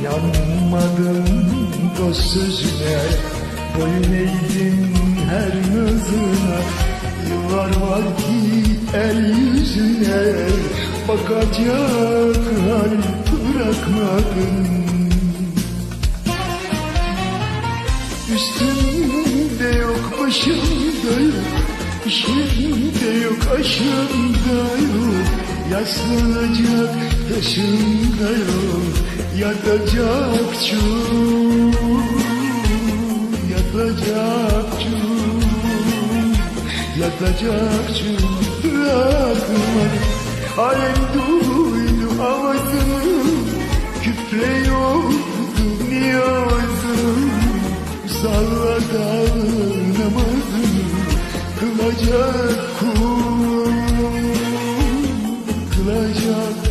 İnanmadım dost sözüne Boyun eğdim her nazına Yıllar var ki el yüzüne Bakacak hal bırakmadın. Üstümde yok başımda yok İşimde yok aşımda yok. Yaslanacak taşımda yok Yatacakçı Yatacakçı Yatacakçı Bırakma Alem duydu havasını Küfrediyordu niyazını Salla dağın namazını Kılacak kul Kılacak